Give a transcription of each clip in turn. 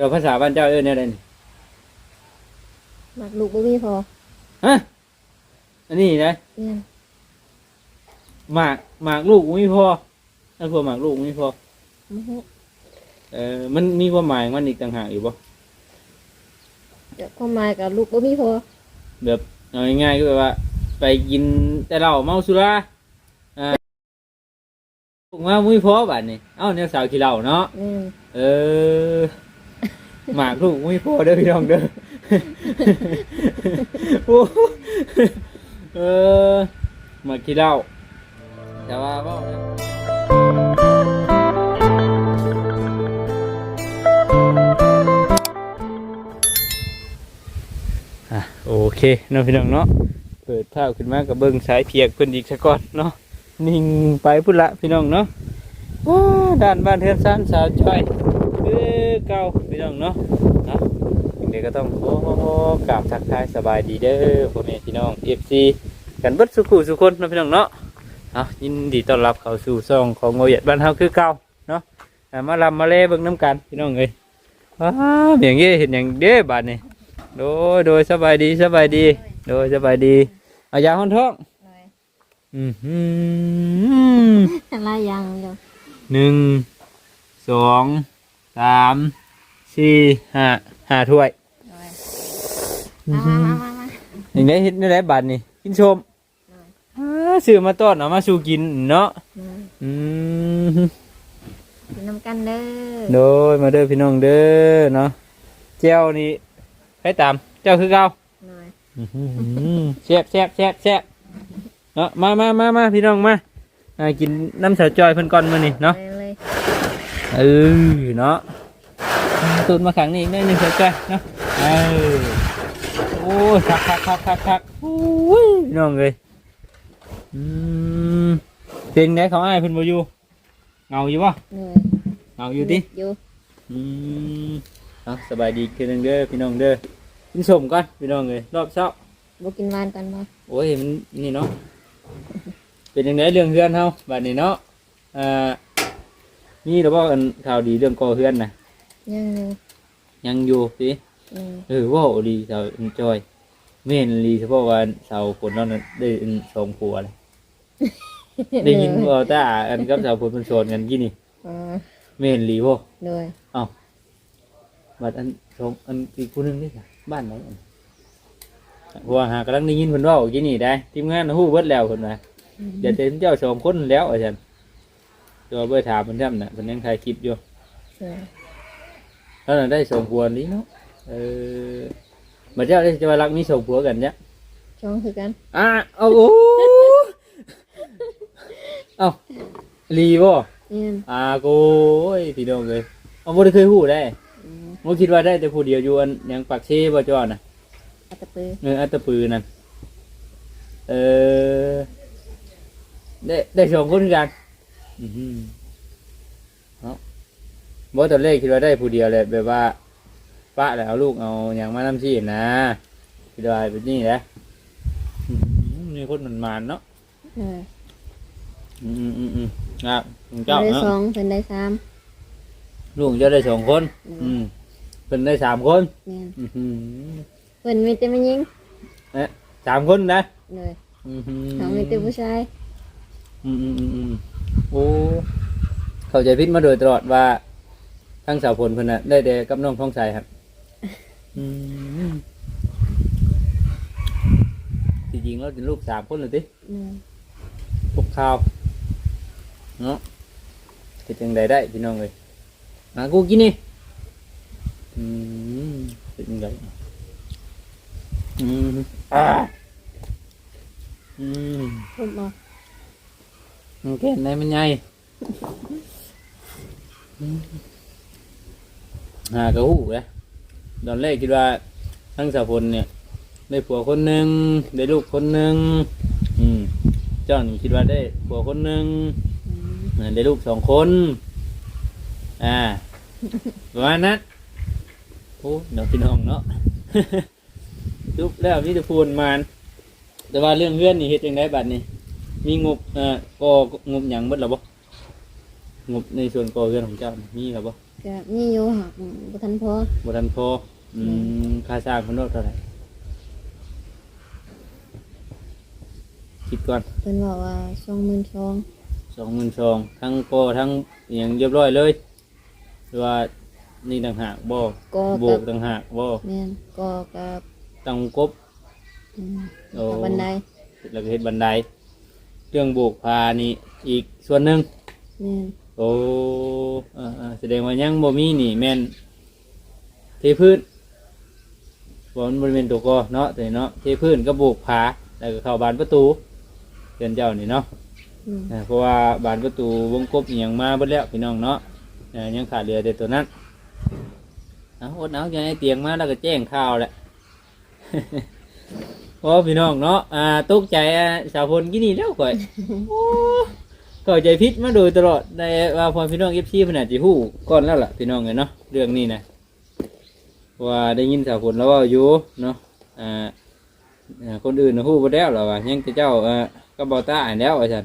แต่ภาษาบ้านเจ้าเอิ้นอะไรนี่หมักลูกบ่มีพอฮะอันนี้นะเนี่ยหมากหมากลูกไม่พอนั่นพวกหมากลูกไม่พอบ่ฮู้เออมันมีความหมายของมันอีกต่างหากอยู่ปะเดี๋ยวความหมายกับลูกบ่มีพอแบบเอาง่ายๆก็แบบว่า ไปกินแต่เหล้าเมาสุราอ่าลูกมาไม่พอบัดนี่เอ้าเนี่ยสาวขี้เหล้าเนาะแม่นเออ หมากลูกไม่พอเด้อพี่น้องเด้อโอ้เออหมากขี้เหล้าแต่ว่าเว้านะอะโอเคเนาะพี่น้องเนาะเปิดภาขึ้นมากับเบิ้งสายเพียกเพิ่นอีกสักก่อนเนาะนิ่งไปพุ่นละพี่น้องเนาะด้านบ้านเทือนซ่านสาวจ้อยคือเก่า น้องเนาะเนาะเด็กก็ต้องโอ้กราบทักทายสบายดีเด้อพ่อแม่พี่น้องเอฟซีกันเบิดสุขุสุคนเนาะพี่น้องเนาะเนาะยินดีต้อนรับเข้าสู่ซองของโงเวียดบ้านเฮาคือเก่าเนาะอ่ามาลำมาเล่เบิ่งน้ำกันพี่น้องเอ้ยว้าเมียงเงี้ยเห็นอย่างเด้บาดนี่โดยโดยสบายดีสบายดี โดยสบายดีเอายาห้อนท้องเลยอือหืออะไรยังอยู่หนึ่งสองสาม สี่ห้าห้าถ้วยเลยมามามามามาอย่างไรเห็นได้บัตรนี่กินชมเลยอ่าซื้อมาต้อนเอามาสู่กินเนาะเลยอืมกินน้ำกันเด้อโดยมาเด้อพี่น้องเด้อเนาะเจ้านี่ให้ตามเจ้าคือเก่าเลยอื้อหือแซ่บแซ่บแซ่บแซ่บเนาะมามามามาพี่น้องมาอ่ากินน้ำสาวจอยเพิ่นก่อนมานี่เนาะเลยเลยเออเนาะ ตูดมาขังนี่อีกหนิดนึงเถอะจ้ะเนาะเออโอ้ยคักคักคักคักคักโอ้ยพี่น้องเลยอืมเพลงไหนเขาอ้ายเพิ่นบ่อยู่เงาอยู่ปะเลยเงาอยู่ติอยู่อืมเอาสบายดีคืนนึงเด้อพี่น้องเด้อกินสมก่อนพี่น้องเลยรอบเช้าบ่กินหวานกันบ่โอ้ยมันนี่เนาะเป็นยังไงเรื่องเฮือนเฮาบัดนี้เนาะอ่ามีหรือว่ากันข่าวดีเรื่องก่อเฮือนน่ะ ยังอยู่ยังอยู่สิเลยเออว่าวดีสาวจอยเม่นดีเฉพาะวันสาวฝนนั่นน่ะได้อันสองผัวเลยได้ยินว่าตาอันกับสาวฝนมันโซนกันกี่นี่อ่าเม่นรีบ่เลยบัดอันสองอันอีกคนนึงนี่จ้ะบ้านไหนอันเพราะว่าหากำลังได้ยินเพิ่นเว่ากี่นี่ได้ทีมงานฮู้เบิดแล้วเพิ่นว่าเดี๋ยวเต็มเจ้าสองคนแล้วอาจารย์ตัวเบอร์ถามเพิ่นทำน่ะเพิ่นยังถ่ายคลิปอยู่เลย แล้วน่ะได้สองผัวนี้เนาะเออมาเจ้าได้จะมารักมีสองผัวกันเนี่ยช่องคือกันอะเอาโอ้เอาลีบ่เนี่ยอ่าโก้ยพี่น้องเลยเอาบ่ได้เคยฮู้ได้อืมบ่คิดว่าได้แต่ผู้เดียวอยู่อันหยังปากเชบ่จ้อน่ะอัตตะปือเอออัตตปือนั่นเออได้ได้สองคนคือกันอือหือเนาะ บ่ตอนแรกคิดว่าได้ผู้เดียวแหละแบบว่าป้าแล้วเอาลูกเอาหยังมานำชีนะคิดว่าเป็นนี่แหละอืมมีคนมันมานๆเนาะเลยอืมอืมอืมอืมครับลุงเจ้าเจ้าได้เนาะสองเป็นได้สามลุงเจ้าได้สองคน อืมเป็นได้สามคนเนี่ยอือหือเพิ่นมีแต่ไม่ยิงสามคนนะเลยอือหือเขามีแต่ผู้ชายอืมอืมอืมอืมโอ้เข้าใจพิษมาโดยตลอดว่า ทั้งสาวผลคนน่ะได้แต่กับน้องท้องใสครับอืมจริงๆแล้วเป็นลูกสามคนเลยติเลยพวกข้าวเนาะเป็นจังใดได้พี่น้องเลยมากูกินนี่อืมเป็นจังใดอืมอ่าอืมพูดบ่มันแก่ไหนมันใหญ่อืม หากระหูเลยตอนแรกคิดว่าทั้งสาวพลเนี่ย ได้ผัวคนหนึ่งได้ลูกคนหนึ่งอืมเจ้านี่คิดว่าได้ผัวคนหนึ่งอืมเออได้ลูกสองคน อ่าประมาณนั้นโอ้เดี๋ยวพี่น้องเนาะทุบแล้วมีแต่พูนมานแต่ว่าเรื่องเพื่อนนี่เฮ็ดยังไงบัดนี้มีงบเอ่อก็งบหยังเบิดหรอบ่งบในส่วนก่อเพื่อนของเจ้านี่มีหรอบ่ ก็มีอยู่หักบ่ทันพอ บ่ทันพออืมค่าสร้างเพิ่นว่าเท่าไหร่คิดก่อนเพิ่นบอกว่า22,000 22,000ทั้งโปทั้งอหยังเรียบร้อยเลยหรือว่านี่ต่างหากบ่ก็โบกักบต่างหากบ่แม่นก็กับตังกบ อืมโอ้ กับบันไดแล้วก็เฮ็ดบันได เรื่องโบกพานี่อีกส่วนหนึ่งแม่นโอ้เอ่อๆแสดงว่ายังบ่มีนี่แม่นเทพื้นบ่มันบริเวณตัวกอเนาะแต่เนาะเทพื้นก็โบกผาแล้วก็เข้าบานประตูเพื่อนเจ้านี่เนาะอืมอ่าเพราะว่าบานประตูวงกบอหย่างมาเบิดแล้วพี่น้องเนาะอ่ายังขาดเหลือแต่ตัวนั้นเอาอดเอาอย่าให้เตียงมาแล้วก็แจ้งข่าวแหละ โอ้พี่น้องเนาะอ่าตกใจอะสาวพลกี่นี่แล้วก่อยโอ้ ก็ใจพิษมาโดยตลอดในว่าพอพี่น้องเอฟซีขนาดจีหู้ก่อนแล้วล่ะพี่น้องเลยเนาะเรื่องนี้นะว่าได้ยินสาวพลแล้วว่าอยู่เนาะอ่าอ่าคนอื่นนะฮู้บ่แล้วหรอว่ายังแต่เจ้าเอ่อก็บอต้าอันแล้วว่าฉัน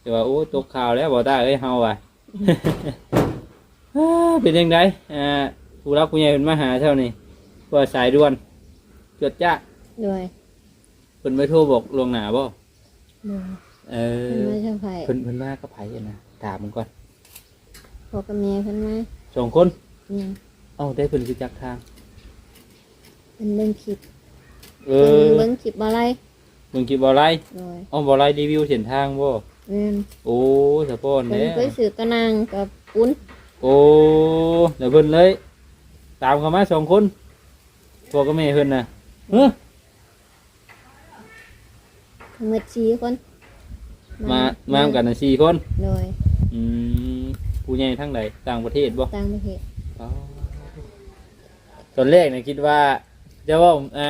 แต่ว่าโอ้ตกข่าวแล้วบอต้าเอ้ยเฮาว่ะ อ้าเป็นยังไงอ่าผู้รับผู้ใหญ่เป็นมาหาเท่านี้ว่าสายด่วนจดจ้าด้วยเพิ่นไม่โทรบอกลวงหน้าบ่ด้วย เอเพิ่นอมาเช่าไผเพิ่นเพิ่นมาก็ไผอะนะถามมันก่อนพ่อกับแม่เพิ่นมาสองคนเนี่ยเอ้าได้เพิ่นคือจักทาง เพิ่นเบิ่งคลิปเอเพิ่นอเบิ่งคลิปบ่ไรมึงคิดบ่ไรด้วยเอ้าบ่ไรรีวิวเส้นทางบ่แม่นโอ้สะพอนเพิ่นแน่เคยซื้อตะนางกับปุ้นโอ้เดี๋ยวเพิ่นเลย ตามเข้ามาสองคนพ่อกับแม่เพิ่นน่ะเฮ้อทั้งหมดสี่คน มามากันน่ะสี่คนด้วยอืมผู้ใหญ่ทั้งใดต่างประเทศบ่ต่างประเทศอ๋อตอนแรกน่ะคิดว่าจะว่าอ่า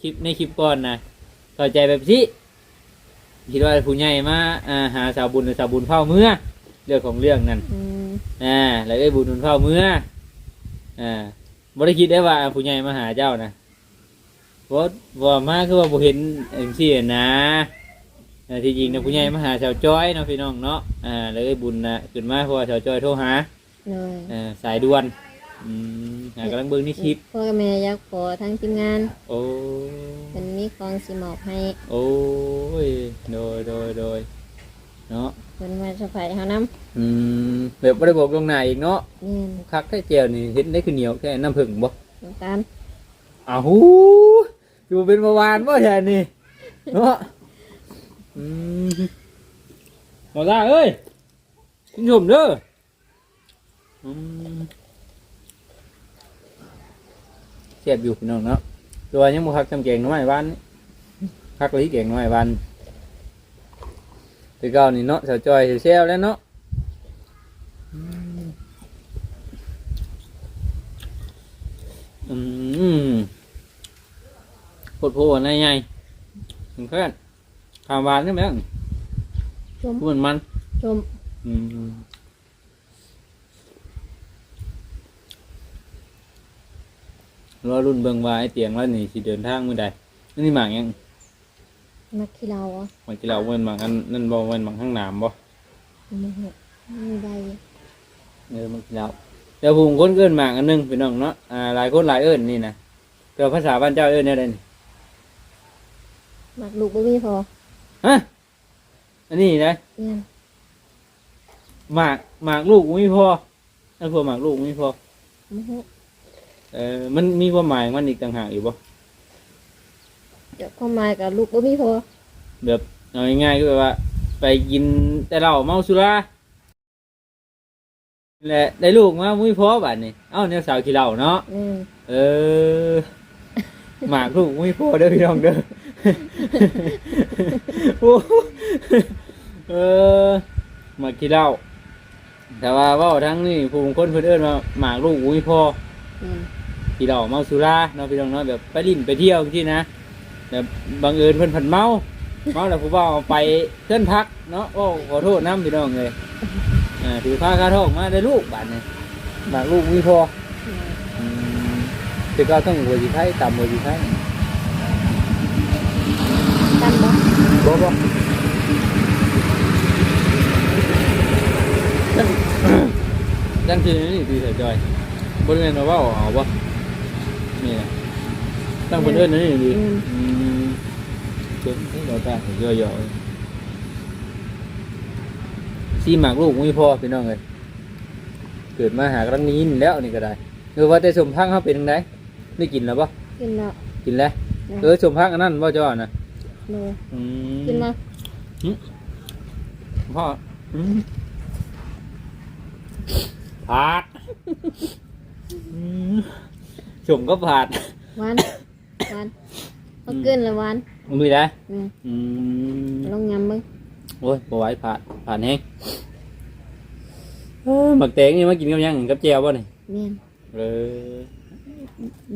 คลิปในคลิปก่อนน่ะเข้าใจแบบที่คิดว่าผู้ใหญ่มาอ่าหาสาวบุญหรือสาวบุญเฝ้าเมื่อเรื่องของเรื่องนั่นอืมอ่าแล้วไอ้บุญมันเฝ้าเมื่ออ่าบ่ได้คิดได้ว่าผู้ใหญ่มาหาเจ้านะเพราะว่ามาคือว่าบ่เห็นเอ็มซีนะ อ่าที่จริงนะผู้ใหญ่มาหาชาวจ้อยเนาะพี่น้องเนาะอ่าแล้วไอ้บุญนะขึ้นมาเพราะว่าชาวจ้อยโทรหาด้วยอ่าสายด่วนอืมหากำลังเบิ่งในคลิป พ่อกับแม่อยากขอทั้งทีมงานโอ้เพิ่นมีของสิมอบให้โอ้ยโดยโดยโดยเนาะเพิ่นมาเช่าไผเฮานำอืมแบบบ่ได้บอกลวงหน้าอีกเนาะแม่นคักแค่เจียวนี่เห็นได้คือเหนียวแค่น้ำผึ้งบ่ต้องการอ้าวหูอยู่เป็นประวานบ่แทนนี่เนาะ อืมหมอตาเอ้ยคุณชมเด้ออืมเสียบอยู่พี่น้องเนาะตัวยังบ่คักจำเก่งหน้อยวันนี่คักลยเก่งหน้อยวันแตัวเก่านี่เนาะสาวจอยเซลแล้วเนาะอืมอืมโคตรโพดนายใหญ่ถึงเพื่อน ขาวหวานใช่ไหมชมพูดมัน ชมอืมรอรุ่นเบิ่งว่าไอ้เตียงแล้วนี่สิเดินทางมื้อใดนี่หมากยังมักขี้เราอะหมากที่เราเว้นหมากอันนั่นบ่เว้นหมากข้างหนามบ่มันหกมีใบเออหมากที่เราเดี๋ยวผมคนเอิ้นหมากอันหนึงพี่น้องเนาะอ่าหลายคนหลายเอิ้นนี่นะแต่ว่าภาษาบ้านเจ้าเอิ้นแนวใดนี่มักลูกบ่มีพอ ฮะอันนี้นะเนี่ยหมากหมากลูกไม่พอถ้าพอหมากลูกไม่พอมันหกเออมันมีความหมายของมันอีกต่างหากอยู่บ่เดี๋ยวความหมายกับลูกบ่มีพอแบบเอาง่ายๆก็แบบว่า ไปกินแต่เหล้าเมาสุราและได้ลูกมาไม่พอบัดนี้เอ้าเนี่ยสาวขี้เหล้าเนาะ อืม เออ หมากลูกไม่พอเด้อพี่น้องเด้อ โอ้เออหมากขี้เหล้าแต่ว่าเว่าทั้งนี่ผู้บางคนเพิ่นเอิ้นว่าหมากลูกไม่พออืมพี่เราเมาสุราเนาะพี่น้องเนาะแบบไปลิ้นไปเที่ยวที่นะแบบบังเอิญเพิ่นผันเมาเมาแล้วผู้บ่าวเอาไปเพื่อนพักเนาะโอ้ขอโทษน้ำพี่น้องเลยอ่าถือผ้าคาทองมาได้ลูกบาดนี่บาดลูกมีพออืมแต่ก็ต้องหัวจีไข่ต่ำหัวจีไข่ กันบ่ บ่บ่ตั้งชื่อนี่คือเสือจอยบริเวณเราว่าเอาบ่นี่นะตั้งบนเอิ้นนี่ดีอืมเป็นที่เราตั้งย่อยๆซีหมากลูกไม่พอพี่น้องเลยเกิดมาหากรังนี้นี่แล้วนี่ก็ได้คือว่าแต่สมพังเขาเป็นยังไงได้กินแล้วปะกินแล้วกินแล้วเออสมพังอันนั้นว่าจ้อนะ โดยอืมกินมาพ่ออืมผาดอืมสมก็ผาดหวานหวานเอาเกินเลยหวานมีได้นี่อืมลองยำมึงโอ้ยบไหว้ผาดผาดแห้งเออหมักแตงนี่มากินกับหยังกับแจวบ่นี่เมียนเออ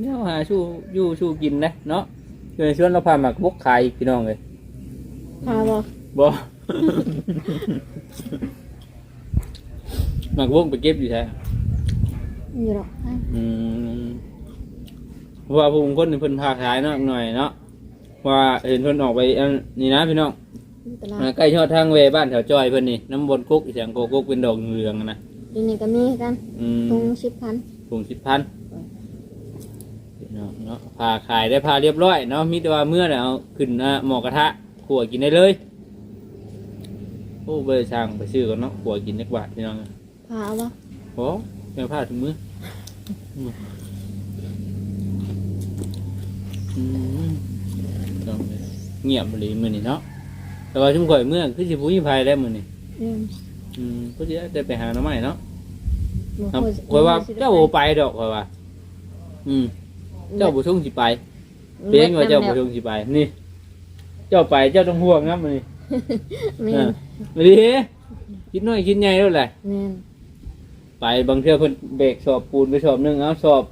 เนี่ยหาชูอยู่ชูกินนะเนาะ เดี๋ยวชวนเราพาหมักบกขายอีกพี่น้องเลยพาบ่บ่ หมักบกไปเก็บอยู่แท้อยู่หรอกอืมเพราะว่าผู้คนเพิ่นพาขายเนาะหน่อยเนาะว่าเห็นเพิ่นออกไปอันนี่นะพี่น้องอยู่ตลาอ่าใกล้ชอดทางเวบ้านแถวจอยเพิ่นนี่น้ำบนกุ๊กอีเสียงโกกุ๊กเป็นดอกเหลืองๆนะอยู่นี่ก็มีกันอืมตรงสิบพัน ถุงสิบพัน น้องเนาะพาขายได้พาเรียบร้อยเนาะมีแต่ว่าเมื่อเนี่ยเอาขึ้นอ่าหมอกระทะขัวกินได้เลยโอ้เบอร์ช่างไปซื้อกันเนาะขัวกินนักบาทพี่น้องพาเอาบ่โอ้เดี๋ยวพาถึงมืออืมอืมต้องเงียบเลยมือนี่เนาะแต่ว่าชุ่มข่อยเมื่อคือสิบุญภัยแล้วมือนี่อืมอืมก็จะได้ไปหาหน้ำใหม่เนาะบ่ครับค่อยข่อยว่าสิได้เจ้าโอไปดอกข่อยว่าอืม เจ้าบุชงสิไปเพียงว่าเจ้าบุชงสิไป นี่ เจ้าไปเจ้าต้องห่วงนะมือนี่แม่นมาดิคิดน้อยคิดใหญ่แล้วแหละแม่นไปบางเทื่อเพิ่นเบรกสอบปูนไปสอบหนึ่งเอาสอบ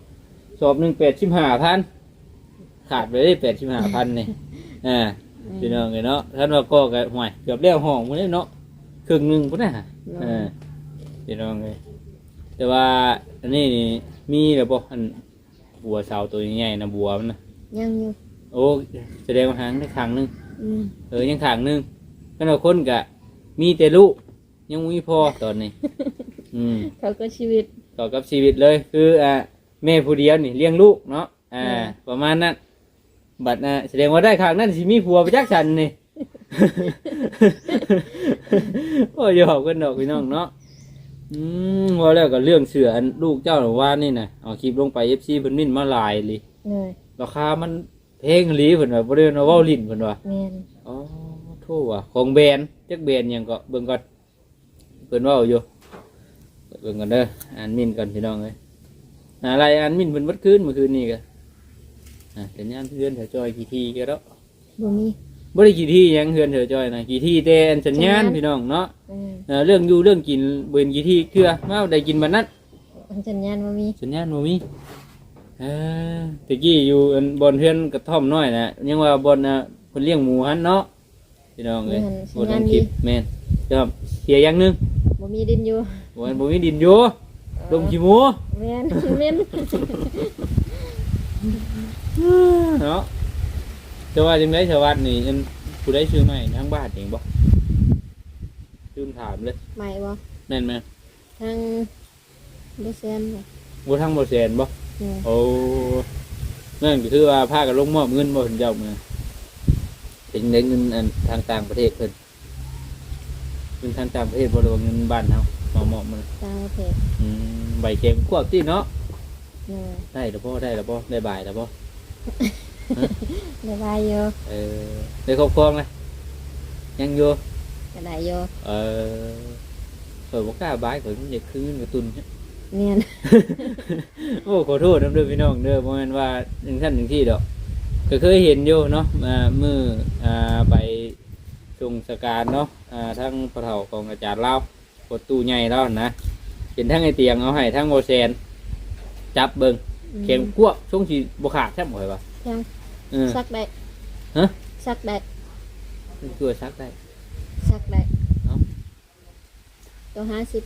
สอบหนึ่งแปดชิมห้าพันขาดไปได้แปดชิมห้าพันนี่อ่าพี่น้องไงเนาะท่านว่าก็ก็ห่วยเกือบแล้วห้องมันเลยเนาะครึ่งหนึ่งพุ่นน่ะอ่าพี่น้องไงแต่ว่าอันนี้นี่มีแล้วบ่อัน บัวเสาตัวใหญ่ๆนะบัวมันนะยังอยู่โอ้แสดงว่าหางได้ขางหนึงอืมเออยังขางหนึงก็เราคนกะ มีแต่ลูกยังบ่มีพ่อตอนนี้ อืม เขาก็ชีวิต ต่อกับชีวิตเลยคืออ่าแม่ผู้เดียวนี่เลี้ยงลูกเนาะอ่า อืม ประมาณนั้นบัดอ่าแสดงว่าได้ข้างนั้นสิมีผัวไปจักฉันนี่ โอ้ยหยอกกันดอกพี่น้องเนาะ อืมว่าแล้วก็เรื่องเสืออันลูกเจ้าหรือว่านี่นะเอาคลิปลงไปเอฟซีเพิ่นมิ่นมาหลายเลยเลยราคามันเพลงอีหลีเพิ่นว่าบ่ได้ว่าเว้าลิ้นเพิ่นว่าแม่นอ๋อโทษว่ะของแบรนด์จักแบรนด์หยังก็เบิ่งก่อนเพิ่นเว้าอยู่เบิ่งกันเด้ออ่านมินก่อนพี่น้องเอ้ยอะไรอ่านมินเพิ่นวัดคืนเมื่อคืนนี้ก็อ่าแต่ยามเพื่อนแถวจอยกี่ทีก็แล้วบ่มี บ่ได้กี่ทีหยังเพื่อนแถวจอยนะกี่ทีแต่อันสัญญาณสัญญาณพี่น้องเนาะเออเอ่อเรื่องอยู่เรื่องกินเบิ่นกี่ทีเทื่อมาได้กินบัดนั้นอันสัญญาณบ่มี สัญญาณบ่มีเออตะกี้อยู่อันบอนเพื่อนกระท่อมน้อยนะยังว่าบอนน่ะเพิ่นเลี้ยงหมูหันเนาะพี่น้องเอ้ยแม่นบ่สัญต้ญาอณงดีคิดแม่นเดี๋ยวเสียอย่างหนึงบ่มีดินอยู่บ่บ่มีดินอยู่ดมขี้หมูแม่นแม่นเนาะ แต่ว่าจังได๋ชาวบ้านนี่อันผู้ใดซื้อใหม่ทางบ้านเองบ่ลืมถามเลยใหม่บ่แม่นไหมทางบ่แซนบ่บ่ทางบ่แสนบ่เออโอ้นั่นก็คือว่าพากันลงมอบเงินบ่เพิ่นเจ้ามื้อเป็นเงินอันทางต่างประเทศเพิ่นเงินทางต่างประเทศบ่ได้ว่าเงินบ้านเฮามามอบมันตางประเทศอืมใบเข็มควบที่เนาะเออได้แล้วบ่ได้แล้วบ่ได้บายแล้วบ่ ได้บายอยู่เออได้ครอบครองเลยยังอยู่ก็ได้อยู่เออข่อยบ่กล้าบายข่อยมันอยากคืนกระตุนแม่นโอ้ขอโทษน้ำเด้อพี่น้องเด้อบ่แม่นว่าหนึ่งท่านหนึ่งที่ดอก ก็เคยเห็นอยู่เนาะมามืออ่าไปทรงสการเนาะอ่าทั้งพระเฒ่าของอาจารย์เล่ากดตู้ใหญ่แล้วนะเป็นทั้งไอเตียงเอาให้ทั้งโอแซนจับเบิงเข็มกวบช่วงสีบขาดแทบหมดเลยปะยัง เออ ซักได้ฮะ ซักได้ตัวซักได้ ซักได้เอ้า ตัวห้าสิบ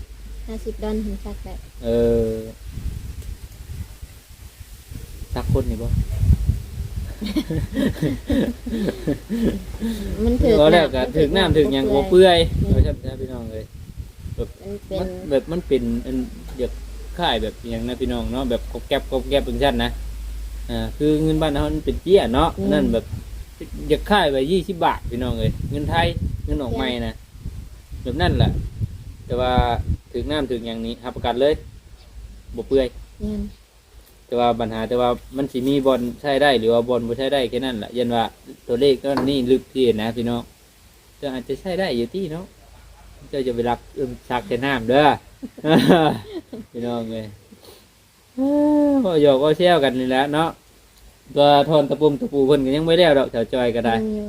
ห้าสิบดอนถึงซักได้เออซักคนนี่บ่มันถือก็แล้วก็ถึงน้ำถึงหยังบ่เปื่อยอืมเอาชับๆพี่น้องเลยมันเป็มันนแบบมันเป็นอันอยากค่ายแบบอหย่างนะพี่น้องเนาะแบบกบแก็บกบแก็บเป็นชั้นนะ อ่าคือเงินบ้านเรามันเป็นเจี้ยเนาะนั่นแบบอยากค่ายไปยี่สิบบาทพี่น้องเลยเงินไทยเงินออกใหม่นะแบบนั่นแหละแต่ว่าถึงน้ำถึงอย่างนี้รับประกันเลยบ่เปื่อย แม่นแต่ว่าปัญหาแต่ว่ามันสิมีบอลใช้ได้หรือว่าบอลบ่ใช้ได้แค่นั้นแหละยันว่าตัวเลขก็นี่ลึกที่นะพี่น้องก็อาจจะใช้ได้อยู่ที่เนาะเจ้าจะไปรักเอิ่มชักแต่น้ำเด้อ พี่น้องเลยเอ้อ พอหยอกก็เชี่ยวกันนี่แหละเนาะตัวทอนตะปุ่มตะปูเพิ่นก็ยังไม่แล้วดอกแถวจอยก็ได้ยังอยู่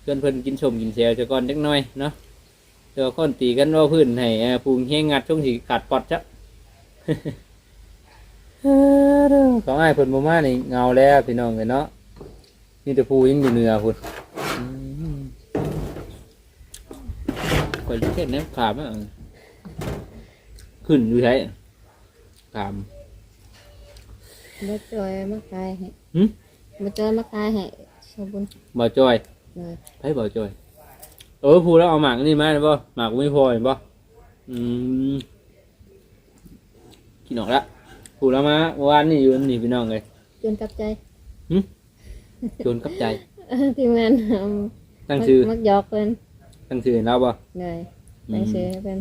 เพื่อนเพิ่นกินชมกินเชียวจะก่อนจักหน่อยเนาะเดี๋ยวคนตีกันว่าพื้นให้เอ่อพุงเฮงงัดช่วงสิขาดปอดจ้ะของไอ้เพิ่นบ่มานี่เงาแล้วพี่น้องเลยเนาะนี่ต่ภูยังอยู่เหนือพุ่นอืมข่อยเทศน้ำขามอะขึ้นอยู่ใช่ขาม บ่จอยมาขายให้หึ บ่จอยมาขายให้ชาวบุญบ่จอยเลยไผบ่จอยเออภูแล้วเอาหมากนี่มาได้บ่หมากไม่พอเห็นบ่อืมกินออกละภูแล้วมาเมื่อวานนี่อยู่นี่พี่น้องเลย จนกับใจ โจนกับใจ ทีมงานทตั้งำชื่อมักหยอกเพิ่นตั้งชื่อให้เราบ่เลยตั้งชื่อให้เพิ่น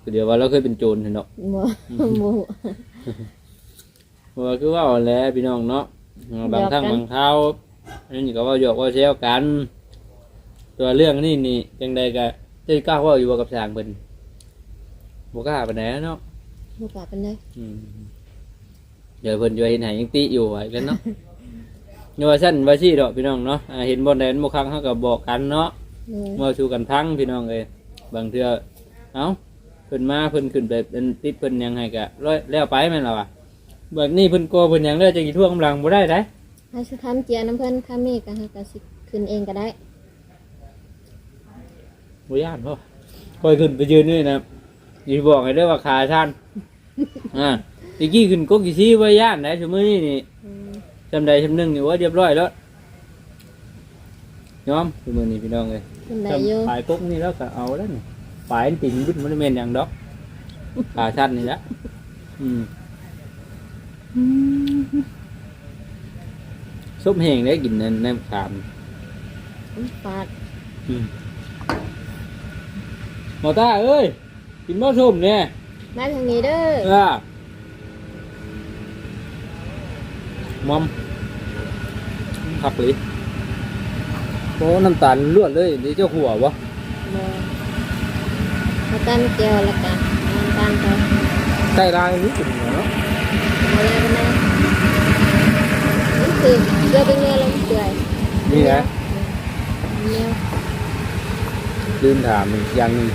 คือเดี๋ยวว่าเราเคยเป็นโจรเห็นเนาะบ่บ่เพราะ ว่าคือว่าเอาแหล้วพี่น้องเนาะเออบางทั้งหยอกกันบางเท้าอันนี้ก็ว่าหยอกว่าเซลกัน ตัวเรื่องนี่นี่จังใดก็จะกล้าเว่าอยู่บ่กับสร้างเพิ่นบ่กล้าปานใดเนาะบ่กล้าปานใดอืมเดี๋ยวเพิ่นจะเห็นใหายังติอยู่ไว้กันเนาะอย่าว่าซั่นว่าซี่ดอกพี่น้องเนาะอ่าเห็นบ่ได้บ่ครั้งเฮาก็บอกกันเนาะเลยเมื่อชูกันพังพี่น้องเอ้ยบางเทื่อเอ้าเพิ่นมาเพิ่นขึ้นไปเป็นติดเพิ่นหยังให้ก็ร้อยแล้วไปแม่นล่ะวะ แบบนี้เพิ่นโกลัวเพิ่นหยังเลยจะกี่ท่วงกำลังบ่ได้ได้ให้สิทำเจียน้ำเพิ่นถ้ามีก็ให้ก็สิขึ้นเองก็ได้บ่ย่านพ่อคอยขึ้นไปยืนนี่นะอย่าบอกให้เด้อว่าขาท่านอ่าตะกี้ขึ้นกกกี่ซี่บ่ย่านได้ชั่วมื้อนี้นี่อืมจำใดจำหนึ่งนี่ว่าเรียบร้อยแล้วยอมชั่วมื้อนี้พี่น้องเอ้ย ขึ้นได้อยู่ ปลายกกนี่แล้วก็เอาแล้วนี่ปลายมันติ่งบึ้นมันแม่นอย่างดอกขาท่านนี่ละอืม ซุปแห้งได้กินนั่นน้ำขามปาดอืมหมอตาเอ้ย กินหม้อส้มเนี่ยมาทางนี้เด้อเออมอมผักเลยโอ้น้ำตาลลวดเลยนี่เจ้าหัววะบ่มาตามเจียวแล้วกันน้ำตาลไปใส่ลายนี่กินเหรอเนาะ เอาอะไรกันนะนี่คือเก้อเป็นเนื้อแล้วมันเปื่อยนี่นะเนื้อลืมถามอีกอย่างหนึง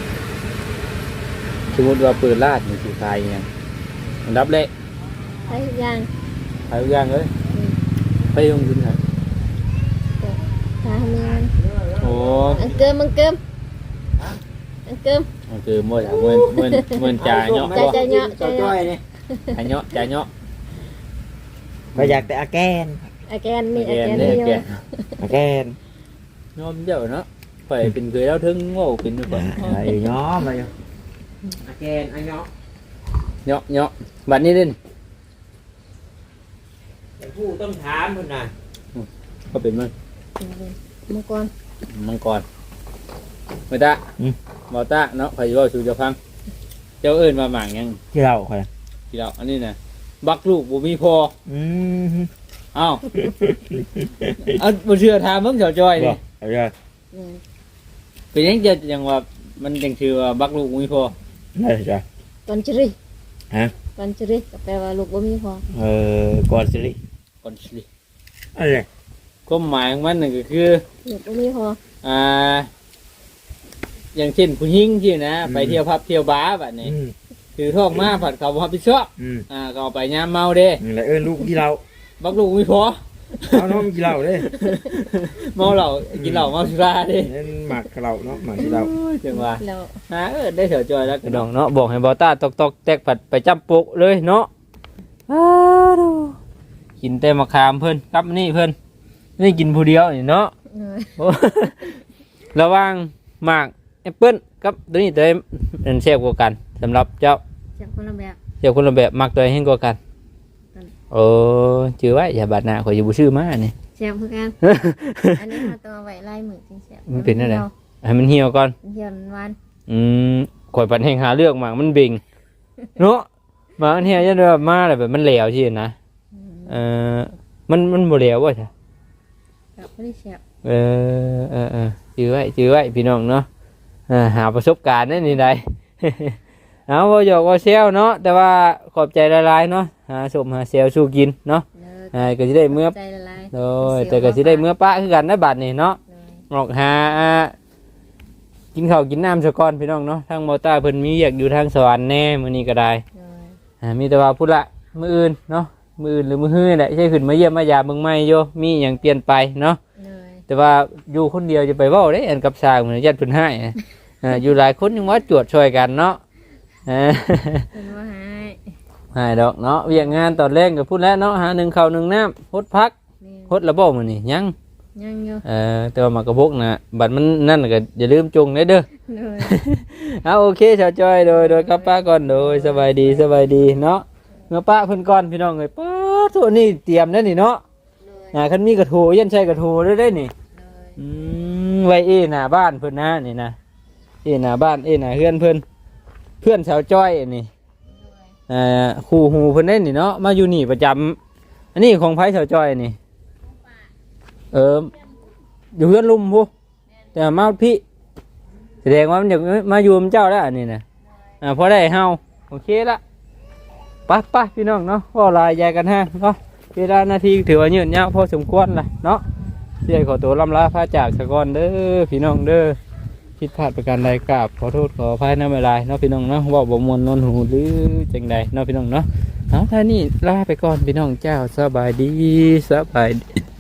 สมมติว่าเปิดร้านนี่สิขายอิหยังอันดับแรกใช้ทุกอย่างขายทุกอย่างเลยไปลงทุนขายก็ถ้าทำงานโอ้อันเกิมมันเกิมอันเกิมมันคือมวยถามมวยมวยมวยจ่ายเนาะจ่ายจ่เนาะจ่ายจ้อยนี่ จ่ายเนาะจ่ายเนาะก็อยากแต่อาแกนอาแกนนี่อาแกแกนนเนี่นี่ยอยู่แกนอาแกนยอมเจ้าเนาะไปเป็นเคยแล้วถึงโง่เป็นด้วยก่อนไอ้ย้อมไปอาแกนไอ้ย้อมเนาะเนาะบัดนี้เด่นผู้ต้องถามคนน่ะก็เป็นมันมังกรมังกรเมื่อตาบอตาเนาะใครจะว่าสู่เจะฟัง เจ้าเอิญมาหมางยังที่เราคน ทีเราอันนี้นะบักลูกบ่มีพออืมเอ้าเอาบ่เชื่อถามเบิ่งเจ้าจอยบ่นี่เอาเลยเนี่ยเป็นหยังจะยังว่ามันจังชื่อว่าบักลูกบ่มีพอ ได้จ้ะ ตอนจริฮะ ตอนจริก็แปลว่าลูกบ่มีพอเออก่อนสิริก่อนสิอะไร ความหมายของมันนั่นก็คือ ลูกบ่มีพออ่า อย่างเช่นผู้หญิงที่นะไปเที่ยวพับเที่ยวบาร์แบบนี้อืม ถือท่องมาผัดเขาบ่รับผิดชอบอืมอ่าก็เอาไปยามเมาเด้นี่แหละเออลูกกี่เราบักลูกไม่พอเอาน้องกี่เราเด้เมาเหล้ากินเหล้าเมาสุราเด้นั่นหมักเราเนาะหมักที่เราจังว่าแล้วฮะเออได้เถียวจอยแล้วน้องเนาะบอกให้บอต้าตอกตอกแตกผัดไปจับปุกเลยเนาะอ้าวดูกินแต่มะขามเพิ่นกับนี่เพิ่นนี่กินผู้เดียวนี่เนาะเออโอ้ระหว่างหมาก แอปเปิ้ลกับตัวนี้ตัวนี้เป็นแซ่บกว่ากันสำหรับเจ้าจากคนละแบบอเจ้าคนละแบบมักตัวเองกว่ากันกัน โอ้ชื่อไว้อย่าบาดหน้าข่อยอยู่บ่ชื่อมานี่ แซ่บคือกันอันนี้มาตัวไว้ไล่มือจริงแซ่บมันเป็นอะไร ให้มันเหี่ยวก่อนเหี่ยววันอืมข่อยปันแห่งหาเลือกหมากมันเบ่งเนาะหมากมันเหี่ยวจะแบบมาแล้วแบบมันเหลวที่นะอืมเออมันมันบ่เหลวว่ะจ้ะกับไม่ได้แซ่บเออเออเออจื้อไว้จื้อไว้พี่น้องเนาะเออ หาประสบการณ์นั่นนี่ได้เอาบ่หยอกบ่เซลเนาะแต่ว่าขอบใจละลายๆเนาะหาสมหาเซลสู้กินเนาะเลิกอ่าก็สิได้เมื่อใจละลายโดยแต่ก็สิได้เมื่อปะคือกันนะบัดนี้เนาะเลยออกหาอ่ากินข้าวกินน้ำซะก่อนพี่น้องเนาะทางมอต้าเพิ่นมีอยากอยู่ทางสวรรค์แน่มื้อนี้ก็ได้เลยอ่ามีแต่ว่าพุ่นละมื้ออื่นเนาะมื้ออื่นหรือมื้อฮื้อนี่แหละใช่ขึ้นมาเยี่ยมมายามเบิ่งใหม่โยมีหยังเปลี่ยนไปเนาะเลย แต่ว่าอยู่คนเดียวจะไปเว้าได้อันกับสร้างเหมือนญาติเพิ่นให้อะอ่าอยู่หลายคนยังว่าจวดช่วยกันเนาะอ่าเป็นว่าหายหายดอกเนาะเวียกงานตอนแรกก็พูดแล้วเนาะหาหนึ่งข้าวหนึ่งน้ำฮดพักนี่ฮดระบ่มื้อนี้ยังยังอยู่เอ่อแต่ว่ามากระบกนะบัดมันนั่นก็อย่าลืมจงได้เด้อเลยเอาโอเคชาวจอยโดยโดยกับป้าก่อนโดยสบายดีสบายดีเนาะเมื่อป้าเพิ่นก่อนพี่น้องเอ้ยป้าโทนี่เตรียมแล้วนี่เนาะเลย อ่าคันมีกระโถยันใช้กระโถได้ได้นี่เลยอืมไว้เอหน้าบ้านเพิ่นนะนี่นะเอหน้าบ้านเอหน้าเฮือนเพิ่นเพื่อนชาวจ้อยนี่เอ่อคู่หูเพิ่นได้นี่เนาะมาอยู่นี่ประจำอันนี้ของไผชาวจ้อยนี่ เอออยู่เฮือนลุมพูแต่มาพี่แสดงว่ามันอยากมาอยู่กับเจ้าแล้วอันนี้นะอ่าพอได้เฮาโอเคละไปไปพี่น้องเนาะว่าลายยายกันฮะเนาะ เวลานาทีถือว่ายืนยาวพอสมควรละเนาะเสียขอตัวลำลาพระจากสะกอนเด้อพี่น้องเด้อผิดพลาดประการใดกราบขอโทษขออภัยน้ำเวลายเนาะพี่น้องเนาะว่าบ่มวนนอนหูหรือจังใดเนาะพี่น้องเนาะเอาท่านี้ลาไปก่อนพี่น้องเจ้าสบายดีสบายดี